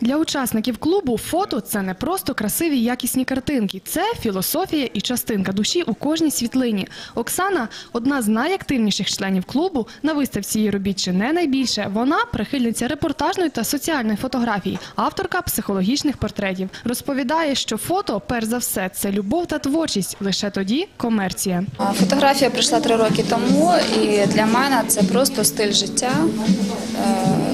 Для учасників клубу фото це не просто красиві якісні картинки, це філософія і частинка душі у кожній світлині. Оксана одна з найактивніших членів клубу. На виставці її робіт чи не найбільше. Вона прихильниця репортажної та соціальної фотографії, авторка психологічних портретів. Розповідає, що фото, перш за все, це любов та творчість. Лише тоді комерція. Фотографія прийшла три роки тому, і для мене це просто стиль життя.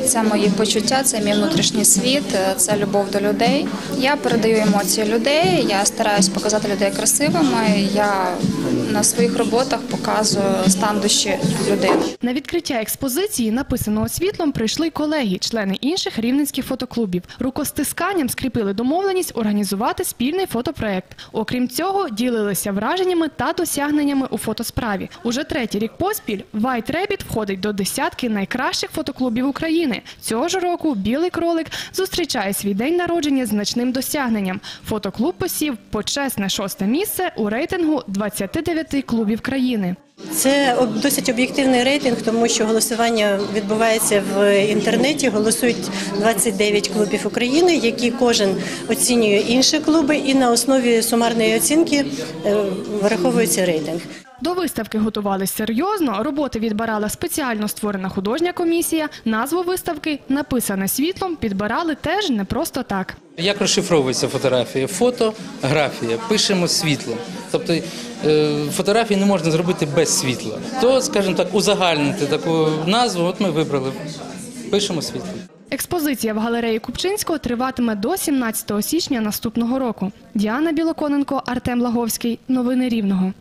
Це мої почуття, це мій внутрішній світ, е, це любов до людей. Я передаю емоції людей, я стараюсь показати людей красивими. Я на своїх роботах показую стан душі людини. На відкриття експозиції, написаного світлом, прийшли колеги, члени інших рівненських фотоклубів. Рукостисканням скріпили домовленість організувати спільний фотопроект. Окрім цього, ділилися враженнями та досягненнями у фотосправі. Уже третій рік поспіль White Rabbit входить до десятки найкращих фотоклубів України. Цього ж року білий кролик зустрічає свій день народження значним досягненням. Фотоклуб посів почесне шосте місце у рейтингу 29 клубів країни. Це досить об'єктивний рейтинг, тому що голосування відбувається в інтернеті. Голосують 29 клубів України, які кожен оцінює інші клуби, і на основі сумарної оцінки е, вираховується рейтинг. До виставки готувались серйозно. Роботи відбирала спеціально створена художня комісія. Назву виставки написане світлом підбирали теж не просто так. Як розшифровується фотографія? Фото, графія, пишемо світлом. Тобто е, фотографії не можна зробити без світла. То, скажімо так, узагальнити таку назву, от ми вибрали. Пишемо світлом. Експозиція в галереї Купчинського триватиме до 17 січня наступного року. Діана Білоконенко, Артем Лаговський. Новини Рівного.